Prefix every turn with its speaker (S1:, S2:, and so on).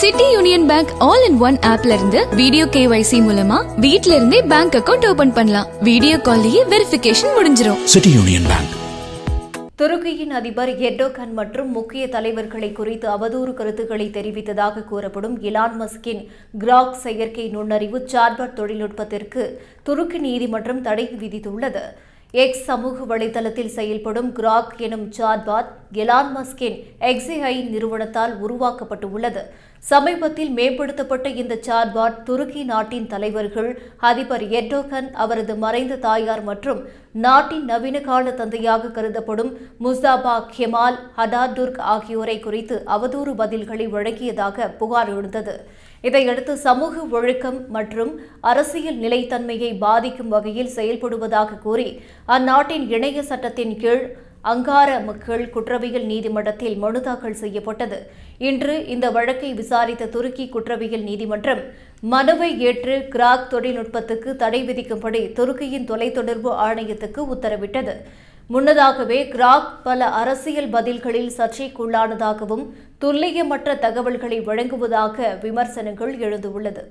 S1: City Union Bank all in one ஆப்ல இருந்து video KYC மூலமா வீட்ல இருந்தே பேங்க் அக்கவுண்ட் ஓபன் பண்ணலாம். வீடியோ கால்லயே வெரிஃபிகேஷன் முடிஞ்சிரும்.
S2: City Union Bank.
S3: துருக்கியின் அதிபர் எர்டோகன் மற்றும் முக்கிய தலைவர்களை குறித்து அவதூறு கருத்துக்களை தெரிவித்ததாக கூறப்படும் இலான் மஸ்கின் கிராக் செயற்கை நுண்ணறிவு சாட்பாட் தொழில்நுட்பத்திற்கு துருக்கி நீதிமன்றம் தடை விதித்துள்ளது. எக்ஸ் சமூக வலைதளத்தில் செயல்படும் கிராக் எனும் சாட்பாட் எலான் மஸ்கின் எக்ஸிஐ நிறுவனத்தால் உருவாக்கப்பட்டுள்ளது. சமீபத்தில் மேம்படுத்தப்பட்ட இந்த சாட்பாட் துருக்கி நாட்டின் தலைவர்கள் அதிபர் எர்டோகன் அவரது மறைந்த தாயார் மற்றும் நாட்டின் நவீன கால தந்தையாக கருதப்படும் முஸ்தாபா கெமால் ஹடாதுர்க் ஆகியோரை குறித்து அவதூறு பதில்களை வழங்கியதாக புகார் எழுந்தது. இதையடுத்து சமூக ஒழுக்கம் மற்றும் அரசியல் நிலைத்தன்மையை பாதிக்கும் வகையில் செயல்படுவதாக கூறி அந்நாட்டின் இணைய சட்டத்தின் கீழ் அங்கார மக்கள் குற்றவியல் நீதிமன்றத்தில் மனு தாக்கல் செய்யப்பட்டது. இன்று இந்த வழக்கை விசாரித்த துருக்கி குற்றவியல் நீதிமன்றம் மனுவை ஏற்று கிராக் தொழில்நுட்பத்துக்கு தடை விதிக்கும்படி துருக்கியின் தொலைத்தொடர்பு ஆணையத்துக்கு உத்தரவிட்டது. முன்னதாகவே கிராக் பல அரசியல் பதில்களில் சர்ச்சைக்குள்ளானதாகவும் துல்லியமற்ற தகவல்களை வழங்குவதாக விமர்சனங்கள் எழுந்துள்ளது.